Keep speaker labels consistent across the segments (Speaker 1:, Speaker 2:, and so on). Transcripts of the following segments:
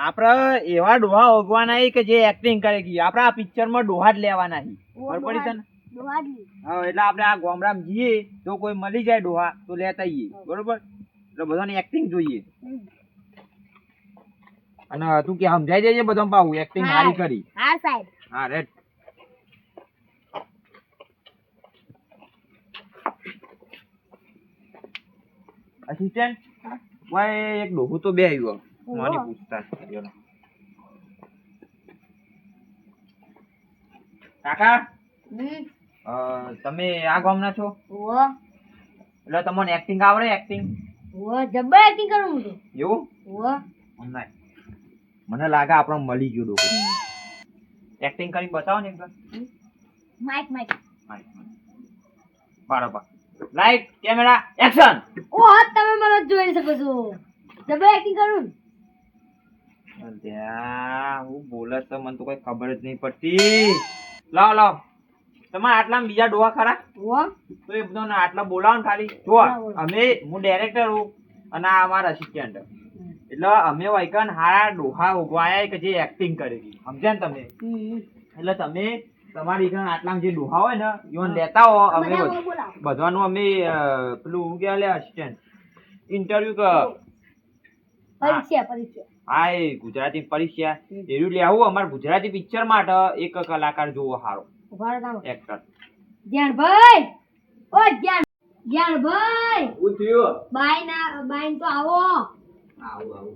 Speaker 1: આપણે એવા ડોહા ઓગવાના કે જે એક્ટિંગ કરે કે આપણે આ પિક્ચરમાં ડોહા જ લેવાના છે. ખબર પડી તને? હા એટલે આપણે આ ગોમરામ જઈએ તો કોઈ મળી જાય ડોહા તો લેતા આવીએ. બરોબર? એટલે બધાની એક્ટિંગ જોઈએ. અને તું કે સમજાઈ દેજે બધા પાવું એક્ટિંગ. સારી કરી.
Speaker 2: હા સાહેબ.
Speaker 1: હા રેડ. અસિસ્ટન્ટ ભાઈ એક ડોહું તો બે આવ્યો. મને
Speaker 2: ઓહો.
Speaker 1: પૂછતા ચલો. કાકા તમે આ ગામના છો એટલે તમને એક્ટિંગ આવડે એક્ટિંગ
Speaker 2: જબ્બર એક્ટિંગ કરું હું તો
Speaker 1: એવું
Speaker 2: ઓ
Speaker 1: હમણાં મને લાગે આપણે મળી ગયું ડોહું એક્ટિંગ કરી બતાવો ને એકવાર
Speaker 2: માઇક માઇક
Speaker 1: બરાબર લાઈટ કેમેરા એક્શન
Speaker 2: ઓ તમે મને જોઈ શકો છો જબ્બર એક્ટિંગ કરું
Speaker 1: હું બોલે તો મને તો કઈ ખબર જ નહીં પડતી. લાવ લાવ. તમારે આટલા બીજા ડોહા ખરા? તો એ બધો આટલા બોલાવો ને ખાલી. જો અમે હું ડાયરેક્ટર હું અને આ અમારા અસિસ્ટન્ટ એટલે અમે વૈકન હારા ડોહા ઉગવાયા કે જે એક્ટિંગ કરેલી સમજ્યા ને તમે? એટલે તમે તમારી આટલા જે ડોહા હોય ને યોન લેતા હો અમે. બધાનું અમે પેલું હું લે અસિસ્ટન્ટ ઇન્ટરવ્યુ
Speaker 2: પરીક્ષા પરીક્ષા.
Speaker 1: હા એ ગુજરાતી પરીક્ષા. એનું લેવું અમારે ગુજરાતી પિક્ચર માટે એક કલાકાર જોવો સારો. એક્ટર
Speaker 2: ધ્યાનભાઈ! ઓ ધ્યાન ધ્યાનભાઈ!
Speaker 1: હું થયો?
Speaker 2: બાઈ ના બાઈ તો આવો.
Speaker 1: આવો આવો.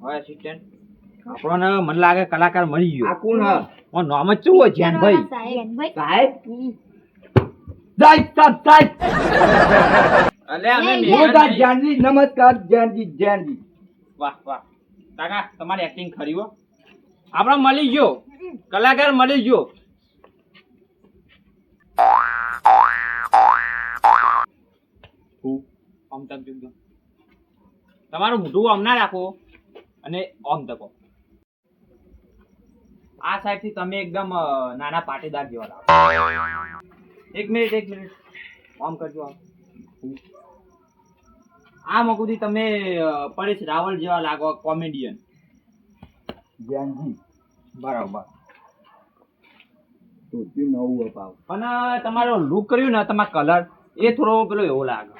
Speaker 1: હોય અસિસ્ટન્ટ આપણને મને લાગે કલાકાર મળી ગયો. આ કોણ હા? નામ જ શું હોય જ્ઞાનભાઈ
Speaker 2: ધ્યાનભાઈ
Speaker 1: સાહેબ.
Speaker 2: હમ.
Speaker 1: સાહેબ સાહેબ. અલે અમે
Speaker 3: નમસ્કાર જાનજી જાનજી
Speaker 1: વાહ વાહ. કાકા તમારી એક્ટિંગ ખરી હો. આપણે મળી ગયો. કલાકાર મળી ગયો. આમ જોજો. તમારું મોઢું આમ ના રાખો અને આમ તકો. આ સાઈડથી તમે એકદમ નાના પાટીદાર જેવા લાગો. એક મિનિટ એક મિનિટ. આમ કરજો આમ. આ મગુદી તમે પરેશ રાવલ જેવા લાગો કોમેડિયન
Speaker 3: જાનજી
Speaker 1: બરાબર.
Speaker 3: ધોતી નવું અપાવ
Speaker 1: પણ તમારો લુક કર્યું ને તમારો કલર એ થોડો પેલો એવો લાગે.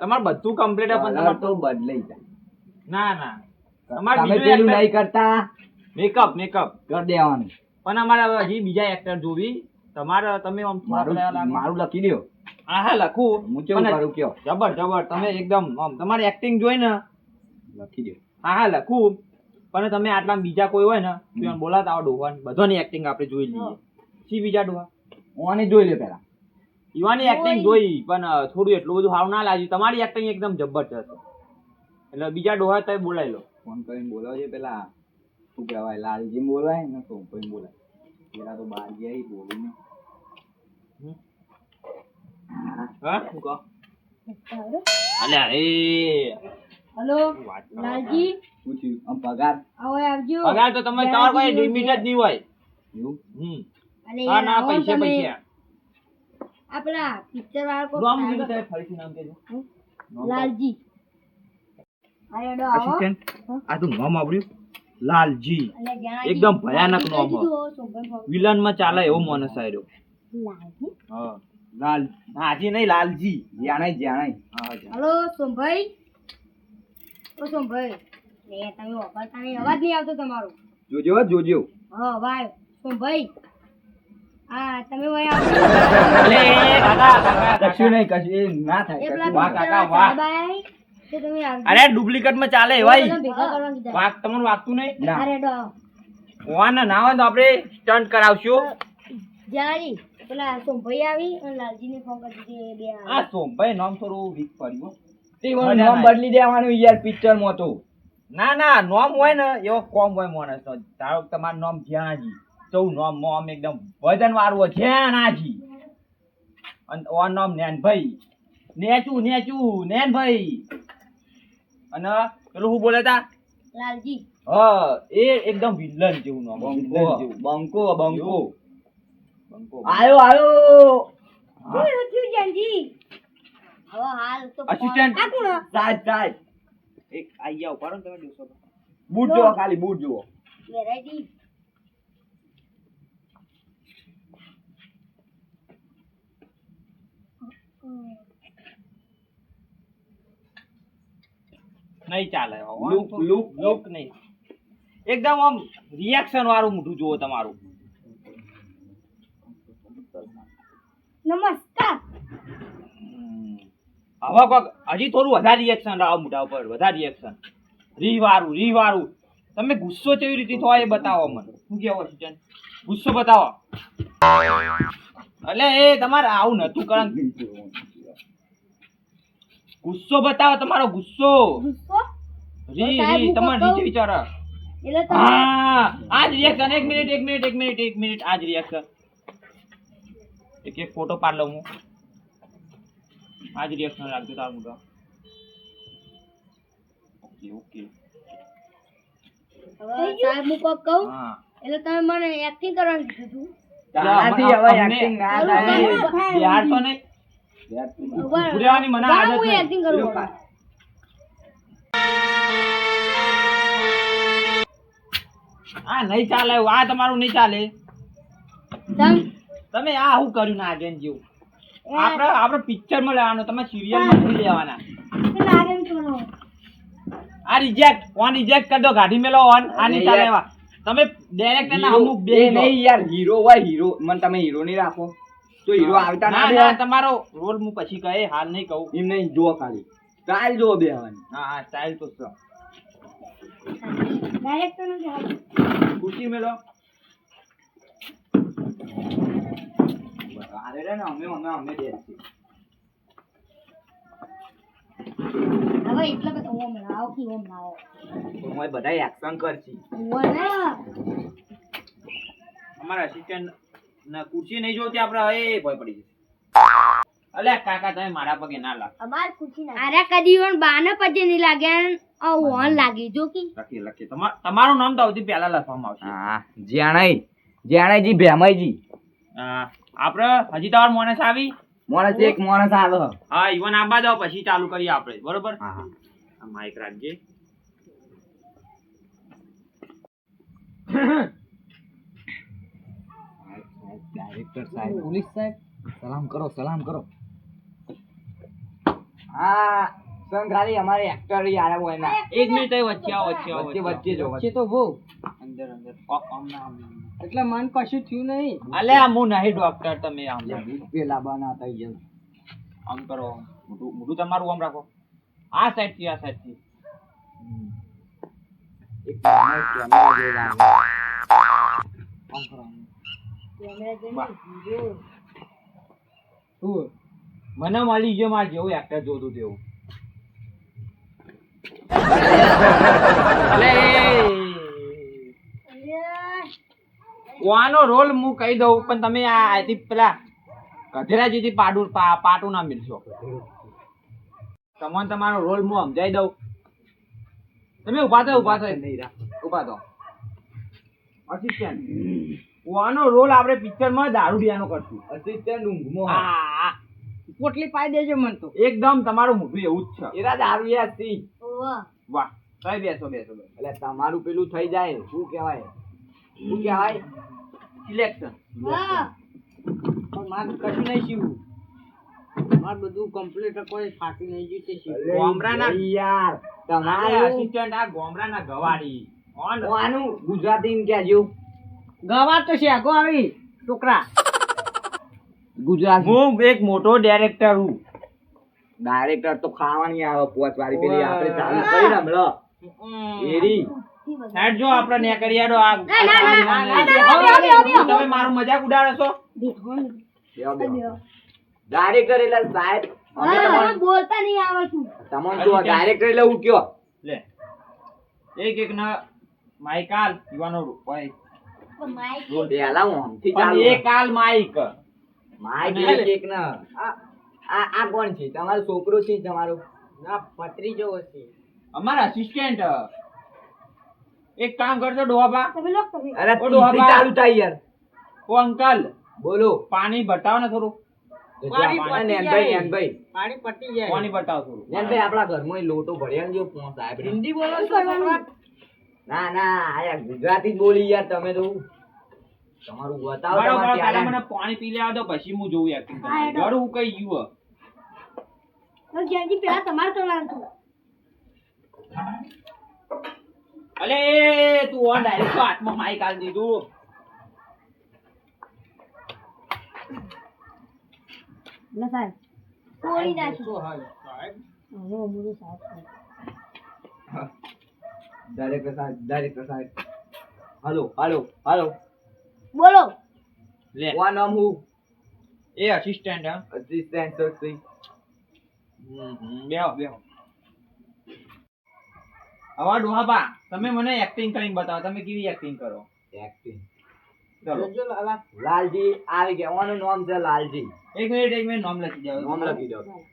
Speaker 1: તમારે બધું કમ્પ્લીટ પણ તમારે
Speaker 3: તો બદલાઈ જાય.
Speaker 1: ના ના. તમારે બીજું
Speaker 3: નહીં કરતા.
Speaker 1: મેકઅપ મેકઅપ
Speaker 3: કરી દેવાનું.
Speaker 1: પણ અમારે હજી બીજા એક્ટર જોવી. તમારે તમે આમ
Speaker 3: મારું લખી દો
Speaker 1: હા હા લખું
Speaker 3: હું કેવું કરું કયો.
Speaker 1: જબર જબર તમે એકદમ આમ તમારી એક્ટિંગ જોઈ ને.
Speaker 3: લખી દો.
Speaker 1: હા હા લખું. પણ તમે આટલા બીજા કોઈ હોય ને તો એને બોલાતા આવો ડોહા બધાની એક્ટિંગ આપણે જોઈ લઈએ. સી બીજા ડોહા?
Speaker 3: ઓને જોઈ લે પેલા
Speaker 1: યુવાની એક્ટિંગ જોઈ પણ થોડું એટલું બધું સારું ના લાગ્યું. તમારી એક્ટિંગ એકદમ જબરજસ્ત. એટલે બીજા ડોહા તમે બોલાવી લો.
Speaker 3: ફોન કરીને બોલાવજે પેલા. શું કહેવાય લાલજી બોલાય ને સોમભાઈ બોલાય પેલા તો બહાર ગયા બોલીને.
Speaker 1: હા? શું કહો? અલ્યા એ.
Speaker 2: હલો લાલજી?
Speaker 3: શું આમ પગાર?
Speaker 2: આવો આવજો.
Speaker 1: પગાર તો તમે તમારે કોઈ લિમિટ જ નહીં હોય. હમ.
Speaker 2: અને
Speaker 1: હા ના પૈસા પૈસા.
Speaker 2: આ પેલા પિક્ચર વાળા કોક
Speaker 1: નામ કીધું તમે ફરીથી નામ કેજો
Speaker 2: લાલજી.
Speaker 1: આ તો નામ આવડ્યું. લાલજી. એકદમ ભયાનક નામ. વિલનમાં ચાલે એવો માણસ આવ્યો
Speaker 2: લાલજી?
Speaker 1: હા. લાલ હાજી નહીં લાલજી.
Speaker 3: જાણાય જાણાય
Speaker 2: હલો સોમભાઈ? ઓ સોમભાઈ. એ તમે વાપરતા નહીં. અવાજ નહીં આવતો તમારો.
Speaker 3: જોજો હો, જોજો.
Speaker 2: હા ભાઈ સોમભાઈ હા તમે
Speaker 3: કશું નહીં કશું. ના થાય
Speaker 1: વાહ, કાકા, વાહ. અરે ડુપ્લિકેટમાં ચાલે ભાઈ. તમને વાગતું નહીં?
Speaker 3: ના.
Speaker 1: ના હોય તો આપણે સ્ટન્ટ કરાવશું.
Speaker 2: પેલા સોમભાઈ આવી અને લાલજીને ફોન કરી દીધી બે
Speaker 1: આ સોમભાઈ નામ થોડું વીક પડ્યું હો.
Speaker 3: નામ બદલી દેવાનું યાર પિક્ચરમાં તો.
Speaker 1: ના ના નોમ હોય ને એવો કોમ હોય માણસ નો. ધારો તમારું નામ જ્યાંજી ચૌ નોમ મોમ એકદમ વજન વાળું હોય જ્યાંજી અને ઓ નામ નેનભાઈ. નેચું નેચું નેનભાઈ. અને પેલું શું બોલે તા?
Speaker 2: લાલજી.
Speaker 1: હા એ એકદમ વિલન જેવું નામ
Speaker 3: બંકો. બંકો બંકો.
Speaker 2: આવ્યો તો
Speaker 1: Assistant.
Speaker 3: સાહેબ સાહેબ.
Speaker 1: એક આઈ જાવ પાડો તમે દિવસો
Speaker 3: બૂટ જુઓ ખાલી બૂટ જુઓ
Speaker 2: વેરાયટી
Speaker 1: નહીં ચાલે
Speaker 3: લુક લુક
Speaker 1: લુક નહીં. એકદમ આમ રિએક્શન વાળું મોઢું જુઓ તમારું.
Speaker 2: નમસ્કાર.
Speaker 1: હવે કોક હજી થોડું વધારે રિએક્શન લાવો મોઢા ઉપર વધારે રિએક્શન રીવારું રીવારું. તમે ગુસ્સો કેવી રીતે થાય એ બતાવો મને. શું કેવો છે ગુસ્સો બતાવો. એટલે એ તમારે આવું નતું કરન ગુસ્સો બતાવો તમારો ગુસ્સો. રી રી તમારે નીચે વિચારો. હા આજ રિએક્શન એક મિનિટ એક મિનિટ એક મિનિટ એક મિનિટ આજ રિએક્શન એક એક ફોટો પાડ લઉં હું. આજ રિએક્શન રાખજો તારું તો ઓકે ઓકે
Speaker 2: હવે સાહેબ હું કોક કહું?
Speaker 1: હા.
Speaker 2: એટલે તમે મને એક્ટિંગ કરવાનું કીધું
Speaker 3: તારાથી હવે
Speaker 1: અમને-
Speaker 3: ના થાય.
Speaker 2: ચાલો.
Speaker 1: બિહારશો નહીં. ઊભા મને આદત નહીં.
Speaker 2: acting કરું
Speaker 1: આ નહીં ચાલે આ તમારું નહીં ચાલે.
Speaker 2: તમે
Speaker 1: આ શું કર્યું નાગેન જેવું?
Speaker 2: એ
Speaker 1: આપણે પિક્ચરમાં લેવાનું તમે સિરિયલમાં નથી લેવાના.
Speaker 2: કે નાગેન કરો.
Speaker 1: આ રિજેક્ટ ઓન રિજેક્ટ કરી દો ગાડી મેલો ઓન આ નહીં ચાલે એવા તમે ડાયરેક્ટર ના અમુક બે
Speaker 3: નહીં યાર હીરો હોય હીરો મને તમે હીરો નહીં રાખો. તો હીરો આવતા ના
Speaker 1: ના તમારો રોલ હું પછી કહે હાલ નહીં કહું.
Speaker 3: એમ નહીં જો ખાલી. સ્ટાઇલ જો બે હવાની
Speaker 1: હા હા સ્ટાઇલ તો છે.
Speaker 2: નું
Speaker 1: ખુશી મેલો
Speaker 3: અરે રે ને અમે અમે અમે બે છીએ.
Speaker 2: હવે એટલે બધું ઓમ લાવો કે ઓમ લાવો.
Speaker 3: અમે બધા એક્શન કરશી.
Speaker 2: ઓમ ના.
Speaker 1: અમારા અસિસ્ટન્ટ ના ખુરશી નહીં જોતી આપણે એ ભય પડી જશે. અલે કાકા તમે મારા પગે ના લાગ.
Speaker 2: અરે કદી પણ બાને પછી નહીં લાગે આ ઓન લાગી જો કે.
Speaker 1: લખી લખી. તમાર તમારું નામ તો આવતી પહેલા લખવામાં આવશે.
Speaker 3: હા જ્યાણાઈ જ્યાણાઈજી ભેમાઈજી.
Speaker 1: હા. આપણે હજી તમાર મોણસ આવી.
Speaker 3: મોણસ એક મોણસ આવે
Speaker 1: હા. ઈવન આંબા જાવ પછી ચાલુ કરીએ આપણે બરોબર?
Speaker 3: હા હા.
Speaker 1: માઈક રાખજે.
Speaker 3: ડાયરેક્ટર સાહેબ પોલીસ સાહેબ સલામ કરો સલામ કરો. હા ખાલી અમારે એક્ટર યાર હોય ના.
Speaker 1: એક મિનિટ વચ્ચે આવો વચ્ચે આવો
Speaker 3: વચ્ચે વચ્ચે જો
Speaker 4: વચ્ચે. તો બહુ.
Speaker 1: અંદર અંદર. ઓ- આમ ના આમ ના.
Speaker 4: એટલે મન કશું થયું નહીં.
Speaker 1: અલે આ હું નહીં ડોક્ટર તમે આમ
Speaker 3: પેલા બાના થઈ જાવ
Speaker 1: આમ કરો મોઢું મોઢું તમારું આમ રાખો. આ સાઈડથી આ સાઈડથી. મને મળી ગયો મારે જેવું એક્ટર જોતું તેવું અલે વાનો રોલ હું કહી દઉં પણ તમે આ આથી પેલા ગધેરાજીથી પાડું પાટું ના મિલશો તમને તમારો રોલ હું સમજાવી દઉં. તમે ઊભા થાય ઊભા થો. ઊભા થો. અસિસ્ટન્ટ વાનો રોલ આપણે પિક્ચરમાં દારૂડિયાનો કરશું?
Speaker 3: અસિસ્ટન્ટ ઊંઘમાં
Speaker 1: હા. હા.
Speaker 4: પોટલી પાઈ દેજો મન તો.
Speaker 1: એકદમ તમારું મોઢું એવું જ છે.
Speaker 3: એરા દારૂડિયા સી
Speaker 1: વાહ. કઈ બેસો બેસો બેસો.
Speaker 3: એટલે તમારું પેલું થઈ જાય શું કહેવાય? શું કહેવાય?
Speaker 1: સિલેક્શન
Speaker 4: પણ મારે કશું નહીં શીવું મારે બધું કમ્પ્લીટ કોઈ ફાટી નહીં ગયું તે શીવું
Speaker 3: અરે
Speaker 1: ગોમરાના-
Speaker 3: યાર તમારે
Speaker 1: અસિસ્ટન્ટ આ ગોમરાના ગવાડી ઓન.
Speaker 3: આનું ગુજરાતી કહેજો
Speaker 4: ગવા તો છે આગો આવી છોકરા.
Speaker 3: ગુજરાત.
Speaker 1: હું એક મોટો ડાયરેક્ટર હું.
Speaker 3: ડાયરેક્ટર તો ખાવાની આવે પોચ વાળી પેલી આપણે ચાલુ કરી રમલો. એરી.
Speaker 1: સાહેબ જો આપણે ને કરિયાડો આ. તમે મારું મજાક ઉડાડો છો?
Speaker 3: ડાયરેક્ટ એટલે સાહેબ. અમે
Speaker 2: બોલતા નહીં આવડતું
Speaker 3: તમને જો ડાયરેક્ટર એટલે હું કયો
Speaker 1: લે. એક એક ના માઈકાલ યુવાનો હોય
Speaker 2: પણ માઇક
Speaker 3: પેલા હું આમથી
Speaker 1: પણ
Speaker 3: ચાલુ
Speaker 1: એ કાલ માઈક
Speaker 3: એક એક ના. આ આ આ કોણ છે? તમારો છોકરો છે તમારો?
Speaker 4: ના પતરી જેવો છે.
Speaker 1: અમારા અસિસ્ટન્ટ એક કામ કરજો ડોબા
Speaker 2: તમે લોક તમે
Speaker 3: અરે
Speaker 1: ઓ ડોહા
Speaker 3: ચાલુ થાય યાર.
Speaker 1: ઓ અંકલ
Speaker 3: બોલો.
Speaker 1: પાણી બતાવો ને થોડું.
Speaker 3: તો જો
Speaker 4: પાણી.
Speaker 3: આપણા
Speaker 4: પતી
Speaker 3: નેનભાઈ
Speaker 4: જાય.
Speaker 3: નેનભાઈ
Speaker 4: પાણી પટી જાય.
Speaker 1: પાણી બતાવો થોડું.
Speaker 3: નેનભાઈ આપણા ઘરમાં લોટો ભર્યા ને જો પોં સાહેબ રે.
Speaker 4: હિન્દી બોલો
Speaker 2: શું
Speaker 4: છો
Speaker 2: કરવાનું?
Speaker 4: છોકરા
Speaker 3: ના ના આ ગુજરાતી બોલી યાર તમે તો. તમારું બતાવો.
Speaker 1: મને પાણી પી લેવા દો પછી હું જોઉં acting
Speaker 2: હા,
Speaker 1: કરવાની.
Speaker 2: એ તો.
Speaker 1: જડ હું કઈ ગયું
Speaker 2: તો પેલા તમારે
Speaker 1: અલે તું ઓન ડાયરેક્ટ હાથમાં માઈક આલ દીધું.
Speaker 2: ના સાહેબ. તોડી નાખ્યું
Speaker 4: તો હાલ.
Speaker 2: હવે સાહેબ. સાહેબ,
Speaker 3: સાહેબ. હાલો હાલો હાલો.
Speaker 2: બોલો.
Speaker 1: લે.
Speaker 3: One નામ હું?
Speaker 1: એ અસિસ્ટન્ટ હે. હમ, બેહો બેહો. હવે ડોહાબા તમે મને એક્ટિંગ કરીને બતાવો તમે કેવી એક્ટિંગ કરો?
Speaker 4: લાલા.
Speaker 3: લાલજી આવી ગયા. ઓનું નામ છે લાલજી.
Speaker 1: એક મિનિટ એક મિનિટ નામ લખી જાવ
Speaker 3: નામ લખી દો.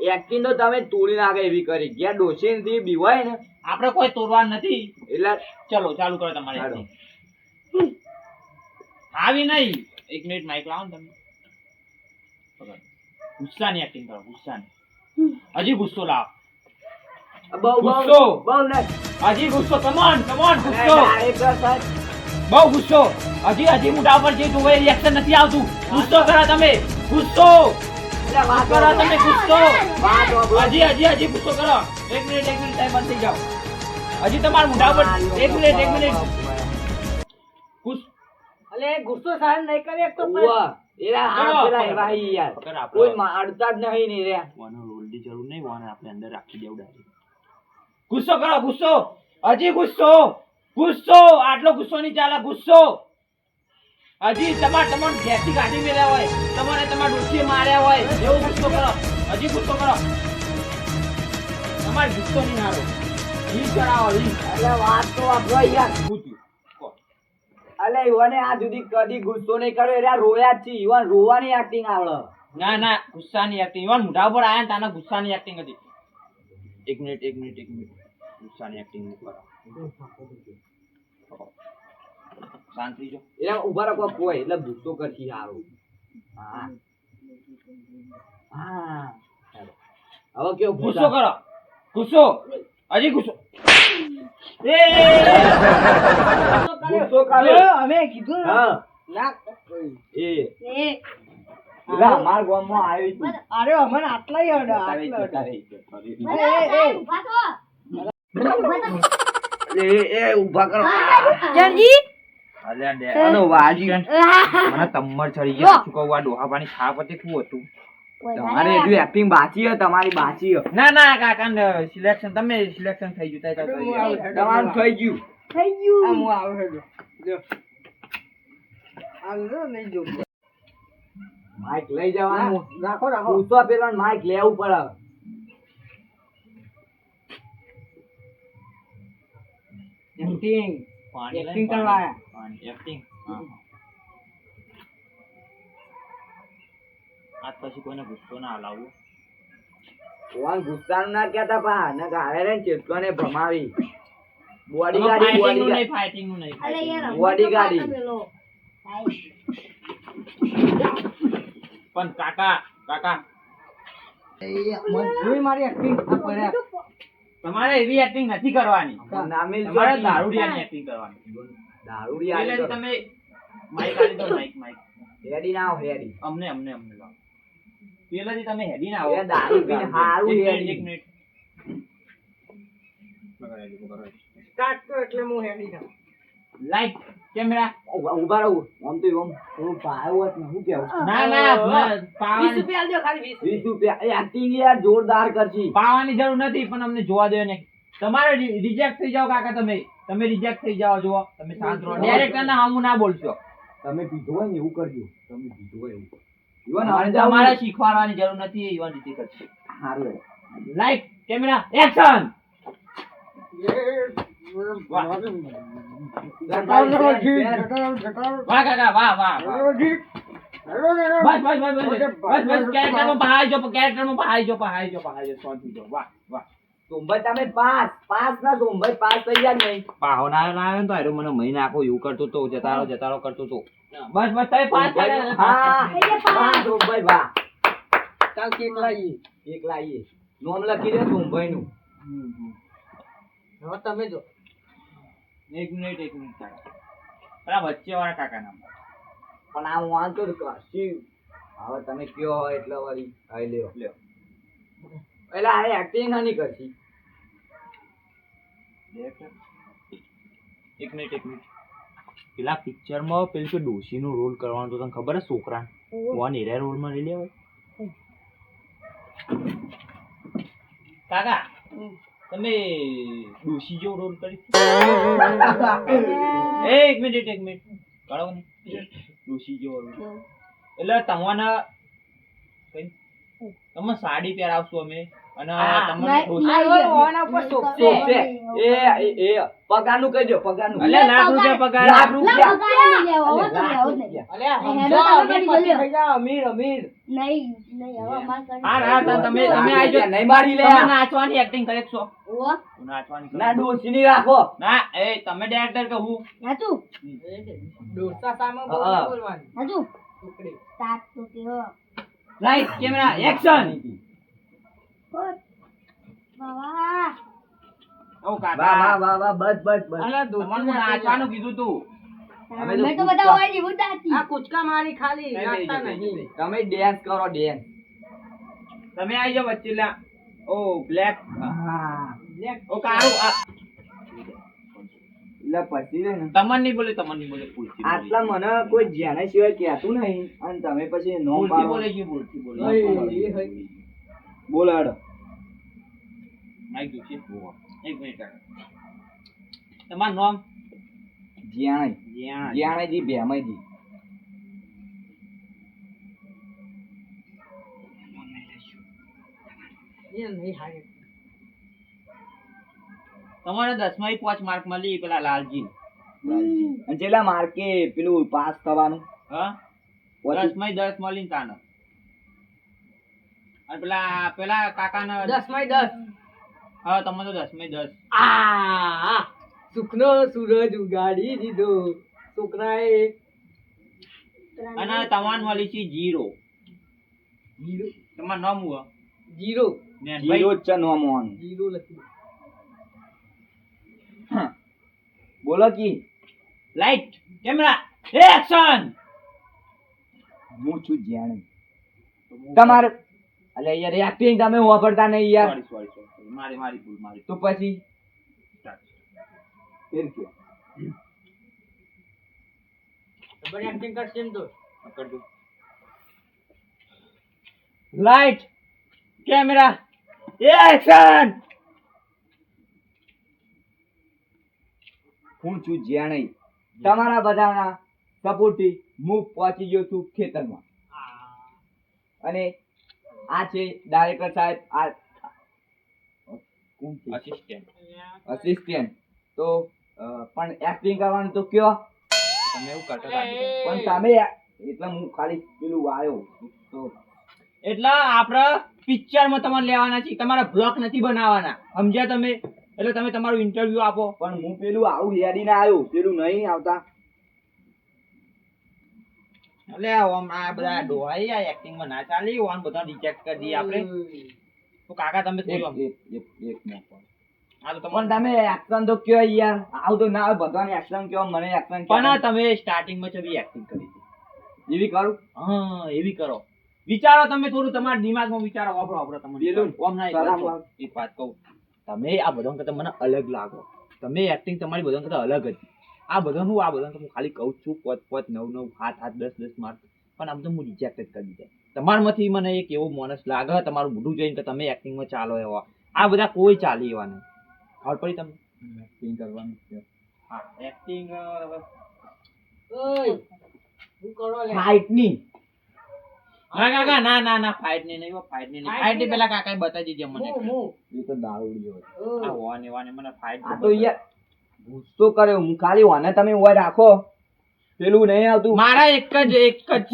Speaker 3: એક્ટિંગ તો તમે તોડી નાખે એવી કરી. જ્યાં ડોસી થી બીવાય ને
Speaker 1: આપણે કોઈ તોડવા નથી.
Speaker 3: એટલે
Speaker 1: ચલો ચાલુ કરો તમારી. આવી નહીં. એક મિનિટ માઇક લાવો ને તમે. ગુસ્સાની એક્ટિંગ કરો ગુસ્સાની. હજી ગુસ્સો લાવો.
Speaker 3: બહુ
Speaker 1: ગુસ્સો.
Speaker 3: બહુ ને
Speaker 1: હજી ગુસ્સો કમોન કમોન ગુસ્સો. બહુ ગુસ્સો. હજી હજી મોટા પર જે જોવે રિએક્શન નથી આવતું. ગુસ્સો કરા તમે ગુસ્સો. કરા તમે ગુસ્સો. હજી હજી હજી ગુસ્સો કરો. એક મિનિટ એક મિનિટ ટાઈમ બંધ થઈ જાઓ. હજી તમારા મોઢા પર એક મિનિટ એક મિનિટ.
Speaker 4: અલે ગુસ્સો સહન નહીં કરે એક તો
Speaker 3: એરા હાથ. પેલા એવા યાર. કોઈ મારતા જ નહીં ને રે.
Speaker 1: વાનો રોલની જરૂર નહીં વાનો આપણે અંદર રાખી દેવું ડાયરેક્ટ. ગુસ્સો કરો ગુસ્સો. હજી ગુસ્સો. ગુસ્સો. આટલો ગુસ્સો નહીં ચાલે ગુસ્સો. હજી તમારે તમારે ઘેરથી કાઢી મેળ્યા હોય તમારે તમારા ડોસી માર્યા હોય એવો ગુસ્સો કરો. હજી ગુસ્સો કરો. તમારે ગુસ્સો નહીં મારો ઈ કરાવો ઈ.
Speaker 3: એટલે વાત તો આપણો યાર.
Speaker 1: કહો.
Speaker 3: અલે ઈવને આ જુદી કદી ગુસ્સો નહીં કર્યો. એટલે રોયા જ છે ઈવન રોવાની એક્ટિંગ આવડે.
Speaker 1: ના ના ગુસ્સાની એક્ટિંગ ઇવન મોઢા ઉપર આયા ને તાના ગુસ્સાની એક્ટિંગ હતી. એક મિનિટ એક મિનિટ એક મિનિટ સાની એક્ટિંગ કરો શાંત જો
Speaker 3: એરા ઊભા રાખો કોઈ એટલે ગુસ્સો કરશી સારું હા. હા. હવે કેવો
Speaker 1: ગુસ્સો કરો. ગુસ્સો. હજી ગુસ્સો. એ!
Speaker 3: ગુસ્સો
Speaker 4: અમે કીધું ના.
Speaker 3: એ.
Speaker 2: એ
Speaker 3: અમાર ગામમાં આવ્યું હતું.
Speaker 4: અરે અમને આટલા ય આટલા એ,
Speaker 2: સાહેબ, ઊભા થો.
Speaker 3: એ એ ઊભા કરો.
Speaker 2: જેનજી?
Speaker 1: અલ્યા ડે
Speaker 3: આનો વાજી.
Speaker 1: મને તમ્મર ચડી ગયા. શું ડોહા પાણી ડોહાબાની છાપ શું હતું?
Speaker 3: તમારે એટલું એક્ટિંગ બાકી હોય તમારી બાકી હોય.
Speaker 1: ના ના કાકા સિલેક્શન તમે સિલેક્શન થઈ ગયું તાય કાકા
Speaker 4: હું
Speaker 3: તમારું થઈ ગયું.
Speaker 2: થઈ ગયું.
Speaker 4: હું આવે જો. આમ નહીં જો.
Speaker 3: માઇક લઈ જવાનું.
Speaker 4: રાખો રાખો.
Speaker 3: પૂછવા પેલા માઇક લેવું પડે
Speaker 4: એક્ટિંગ
Speaker 1: પાણી.
Speaker 4: કરવા
Speaker 1: એક્ટિંગ આજ પછી કોઈને ગુસ્સો ના હલાવવો
Speaker 3: કોણ ગુસ્સા ના કહેતા પા ને ગાળે રે ચેતકો ને ભમાવી. બોડી ગાડી
Speaker 1: નું
Speaker 3: બોડી
Speaker 1: નહીં ફાઇટિંગનું નહીં નું.
Speaker 3: બોડી ગાડી.
Speaker 2: અમુક તો પેલો. સાહેબ.
Speaker 1: પણ કાકા કાકા.
Speaker 4: મારી એક્ટિંગ
Speaker 1: તમારે એવી એક્ટિંગ નથી કરવાની. તમારે દારૂડિયાની એક્ટિંગ કરવાની.
Speaker 3: દારૂડિયા
Speaker 1: તમે માઈક આલી દો માઈક માઈક
Speaker 3: હેડી ના આવ હેડી.
Speaker 1: અમને અમને અમને લાવો. પહેલેથી તમે હેડી ના આવો.
Speaker 3: દારૂ પીને હારું હેડી.
Speaker 1: એક મિનિટ. બગાડેલી, બગાડેલી.
Speaker 4: સ્ટાર્ટ તો એટલે હું હેડી જાઉં.
Speaker 1: લાઈટ કેમેરા
Speaker 3: ઉભા- રહું. આમ તો આમ હું પાયો હોત ને કેવું?
Speaker 1: ના ના પાવાની.
Speaker 4: રૂપિયા દો ખાલી વીસ.
Speaker 3: વીસ રૂપિયા. એ એક્ટિંગ યાર જોરદાર કરશી.
Speaker 1: પાવાની જરૂર નથી પણ અમને જોવા દો ને તમારે રિજેક્ટ થઈ જાવ કાકા તમે. તમે રિજેક્ટ થઈ જાઓ જો તમે શાંત રહો. ડાયરેક્ટર ના હામું ના બોલશો.
Speaker 3: તમે પીધો હોય ને એવું કરજો. તમે પીધો હોય એવું. ઈવન
Speaker 1: તમારે તમારે શીખવાડવાની જરૂર નથી એવા રીતે કરશે.
Speaker 3: સારું
Speaker 1: લાઈક કેમેરા એક્શન વાહ મને મહિને આખો એવું કરતો તો જતારો જતારો કરતો તો બસ બસ તમે પાસ
Speaker 2: થઈ.
Speaker 3: વાહ
Speaker 4: ચાલ કેક લાવીએ
Speaker 3: નોમ લખી દે સોમભાઈ નું
Speaker 4: તમે જો
Speaker 1: એક મિનિટ એક મિનિટ કાકા પેલા વચ્ચે વાળા કાકા નામ
Speaker 3: પણ આ વાંધો જ કશી હવે તમે કયો હોય એટલે વળી આવી લ્યો.
Speaker 1: લ્યો.
Speaker 3: એટલે આ એક્ટિંગ નહીં કરશી.
Speaker 1: એક મિનિટ એક મિનિટ. પેલા પિક્ચરમાં પેલું કે ડોશીનો રોલ કરવાનું તો તને ખબર છે છોકરા વન એરિયા રોલમાં લઈ લેવાય કાકા
Speaker 2: હમ.
Speaker 1: તમે ડોશી જેવો રોલ કરી એક મિનિટ એક મિનિટ કાઢો ને. ડોશી જેવો રોલ એટલે તમારા તમે સાડી પહેરાવશો અમે. અને તમને
Speaker 2: ના- ના,
Speaker 3: એ એ પગારનું કહેજો પગારનું.
Speaker 1: અલે લાખ રૂપિયા પગાર
Speaker 3: લાખ રૂપિયા.
Speaker 4: અમીર અમીર.
Speaker 2: નહીં નહીં હવે
Speaker 1: હા હા તમે તમે.
Speaker 3: રૂપિયા નહીં મારી લે.
Speaker 1: તમે નાચવાની એક્ટિંગ કરે છો નાચવાની ના
Speaker 3: ના ડોશીની રાખો.
Speaker 1: ના એ તમે ડાયરેક્ટર કે હું?
Speaker 2: નાચું?
Speaker 4: ડોસા સામે. બોલવાનું.
Speaker 2: નાચું?
Speaker 4: ટુકડી
Speaker 2: સાત ટુકડી.
Speaker 1: રાઈટ કેમેરા એક્શન ઓ
Speaker 3: વાહ વાહ વાહ વાહ બસ બસ બસ.
Speaker 4: અલ્યા
Speaker 1: તમને નાચવાનું કીધું તું.
Speaker 3: અમે તો
Speaker 2: બધા હોય ને, નાચી.
Speaker 4: આ કૂચકા મારી ખાલી નાચતા
Speaker 1: નહીં,
Speaker 4: નહીં.
Speaker 1: નહીં.
Speaker 3: તમે ડેન્સ કરો ડેન્સ
Speaker 1: તમે આઈ જાઓ વચ્ચે ઓ બ્લેક
Speaker 3: હા.
Speaker 4: લે,
Speaker 1: ઓ કાળું
Speaker 3: એટલે પછી ને.
Speaker 1: તમન નહીં બોલે તમન નહીં બોલે ભૂલથી
Speaker 3: આટલા મને કોઈ જેને સિવાય કહેતું નહીં. અને તમે પછી નો
Speaker 1: બોલે બોલે?
Speaker 4: ઓય, એ હોય.
Speaker 3: બોલો હેડો
Speaker 1: આઈ ગયું છે. એક મિનિટ તમારું નામ?
Speaker 3: જ્યાણે
Speaker 1: જ્યાં
Speaker 3: જ્યાણેજી
Speaker 1: તમારે દસમાથી પાંચ માર્ક મળી પેલા લાલજી.
Speaker 3: અને છેલ્લા માર્કે પેલું પાસ થવાનું.
Speaker 1: હા? દસમા દસ મળી તાને. અને પેલા પેલા કાકાના
Speaker 4: દસમાં દસ.
Speaker 1: હા તમે તો દસ.
Speaker 4: આ સુખનો સૂરજ ઉગાડી દીધો. છોકરાએ
Speaker 1: અને તમારે મળી છે જીરો.
Speaker 4: જીરો.
Speaker 1: તમારું નામ હું
Speaker 4: જીરો.
Speaker 3: જીરો જ
Speaker 4: જીરો લખી
Speaker 3: બોલો કી.
Speaker 1: Light camera action!
Speaker 3: હું છું જ્યાણે તમારે અલે યાર એક્ટિંગ તમે વાપરતા નહીં યાર.
Speaker 1: સોરી સોરી સોરી મારી મારી ભૂલ મારી
Speaker 3: તો પછી. ફેર કે
Speaker 4: ખબર એક્ટિંગ કરશે એમ તો.
Speaker 1: કર દો. લાઈટ કેમેરા એક્શન
Speaker 3: હું છું જ્યાં નહીં તમારા બધાના સપોર્ટથી હું પહોંચી ગયો છું ખેતરમાં. અને આ છે ડાયરેક્ટર સાહેબ આ કોણ છે?
Speaker 1: અસિસ્ટન્ટ
Speaker 3: અસિસ્ટન્ટ તો પણ એક્ટિંગ કરવાનું તો કયો?
Speaker 1: તમે એવું કરતા
Speaker 3: પણ તમે એટલે હું ખાલી પેલું આવ્યો તો
Speaker 1: એટલે આપણે પિક્ચરમાં તમારે લેવાના છે. તમારા બ્લોક નથી બનાવવાના. સમજ્યા તમે? એટલે તમે તમારું ઇન્ટરવ્યુ આપો.
Speaker 3: પણ હું પેલું આવું હેડીને આવ્યો. પેલું નહીં આવતા.
Speaker 1: એટલે આ બધા ડોહાઈ આ એક્ટિંગમાં ના ચાલી ઓન બધા રિજેક્ટ કરી દઈએ આપણે. તો કાકા તમે બોલો
Speaker 3: એક એક મિનિટ. પણ તમે એક્શન તો કયો યાર? આવું તો ના બધાને એક્શન કયો મને એક્શન
Speaker 1: પણ તમે સ્ટાર્ટિંગમાં છબી એક્ટિંગ કરી હતી.
Speaker 3: એવી કરું.
Speaker 1: હા એવી કરો. વિચારો તમે થોડું તમારા દિમાગમાં વિચારો વાપરો વાપરો તમે ઓમ ના એક
Speaker 3: સલામ
Speaker 1: વાત. કહું. એક વાત કહું. તમે આ બધા કરતા મને અલગ લાગો. તમે એક્ટિંગ તમારી બધા કરતા અલગ હતી આ બધાનું આ બધા હું ખાલી કહું છું પોત પોત નવ નવ હાથ હાથ દસ દસ માર્ક પણ આમ તો હું રિજેક્ટ જ કરી દીધા. તમારામાંથી મને એક એવો માણસ લાગે તમારું મોઢું જોઈને કે તમે એક્ટિંગમાં ચાલો એવા. આ બધા કોઈ ચાલી એવા નહીં. ખબર પડી તમને?
Speaker 3: એક્ટિંગ કરવાનું છે.
Speaker 1: હા એક્ટિંગ
Speaker 4: ઓય હું
Speaker 3: ફાઇટની
Speaker 1: ના કાકા ના ના ના ફાઇટ નહીં નહીં ફાઇટ નહીં. ફાઇટની. પેલા કાકાએ બતાવી દીધી મને
Speaker 4: હું હું.
Speaker 3: એ તો દારૂડિયો હતો.
Speaker 1: આ. વાને વાને મને ફાઇટ
Speaker 3: આ તો યાર ગુસ્સો કર્યો. હું ખાલી વાને તમે ઓય રાખો. પેલું નહીં આવતું.
Speaker 1: મારા એક જ એક જ.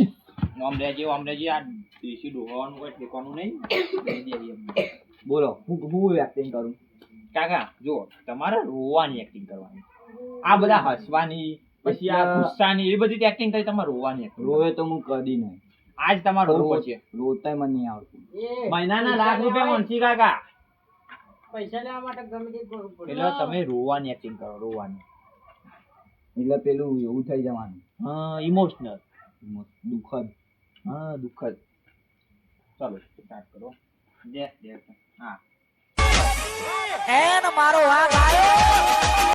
Speaker 1: ઓમ રેજી ઓમ રેજી આ દેશી ડોહાવાનું કોઈ ઠેકવાનું નહીં.
Speaker 3: બોલો હું હું એક્ટિંગ કરું?
Speaker 1: કાકા જો તમારે રોવાની એક્ટિંગ કરવાની. આ બધા હસવાની પછી આ ગુસ્સાની એ બધી એક્ટિંગ કરી તમારે રોવાની
Speaker 3: રોવે તો હું કદી નહીં.
Speaker 1: આજ તમારો રોવો છે.
Speaker 3: રોતાય મને નહીં આવતું
Speaker 4: એ
Speaker 1: મહિનાના લાખ રૂપિયા મનસી કાકા.
Speaker 4: પૈસા લેવા માટે ગમે તે કરવું પડે
Speaker 1: એટલે તમે રોવાની એક્ટિંગ કરો રોવાની.
Speaker 3: એટલે પેલું એવું થઈ જવાનું.
Speaker 1: હા ઇમોશનલ
Speaker 3: દુઃખદ.
Speaker 1: હા દુઃખદ. ચાલો સ્ટાર્ટ કરો. જે જે હા.
Speaker 5: એન મારો વાઘ આવ્યો.